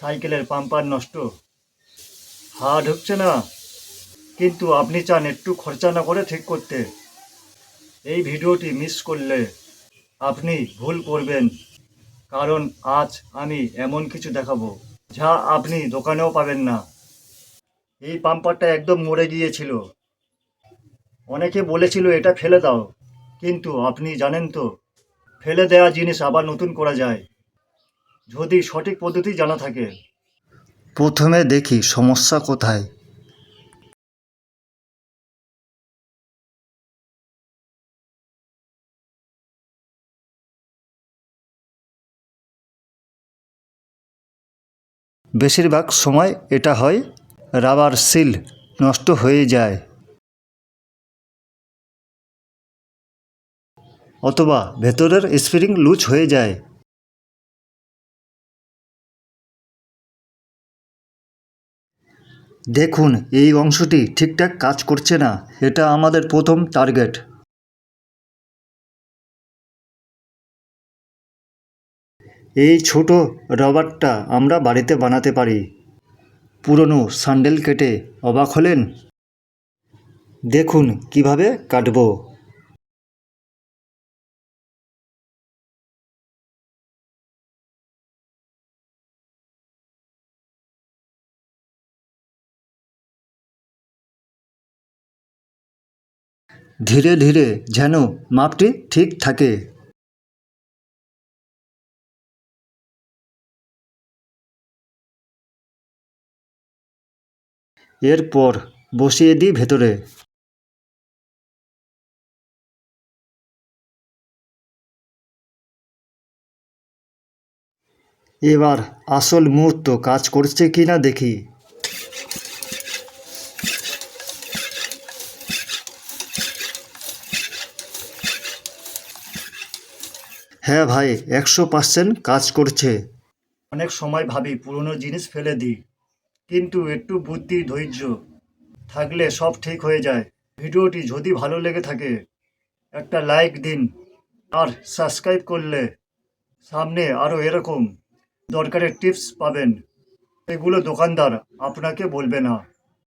সাইকেলের পাম্পার নষ্ট। হাওয়া ঢুকছে না। কিন্তু আপনি চান একটু খরচা না করে ঠিক করতে। এই ভিডিওটি মিস করলে আপনি ভুল করবেন। কারণ আজ আমি এমন কিছু দেখাবো যা আপনি দোকানেও পাবেন না। এই পাম্পারটা একদম মরে গিয়েছিল। অনেকে বলেছিল এটা ফেলে দাও। কিন্তু আপনি জানেন তো, ফেলে দেওয়া জিনিস আবার নতুন করা যায়। যদি সঠিক পদ্ধতি জানা থাকে। প্রথমে দেখি সমস্যা কোথায়। বেশিরভাগ সময় এটা হয়, রাবার সিল নষ্ট হয়ে যায়। অথবা ভেতরের স্প্রিং লুজ হয়ে যায়। দেখুন, এই অংশটি ঠিকঠাক কাজ করছে না। এটা আমাদের প্রথম টার্গেট। এই ছোট রবারটা আমরা বাড়িতে বানাতে পারি। পুরনো স্যান্ডেল কেটে অবাক হলেন। দেখুন, কীভাবে কাটবো। ধীরে ধীরে যেন মাপটি ঠিক থাকে। এরপর বসিয়ে দিই ভেতরে। এবার আসল মুহূর্ত কাজ করছে কি না দেখি। হ্যাঁ ভাই, একশো পার্সেন্ট কাজ করছে। অনেক সময় ভাবি, পুরনো জিনিস ফেলে দিই। কিন্তু একটু বুদ্ধি, ধৈর্য থাকলে সব ঠিক হয়ে যায়। ভিডিওটি যদি ভালো লেগে থাকে, একটা লাইক দিন আর সাবস্ক্রাইব করলে সামনে আরও এরকম দরকারের টিপস পাবেন। এগুলো দোকানদার আপনাকে বলবে না।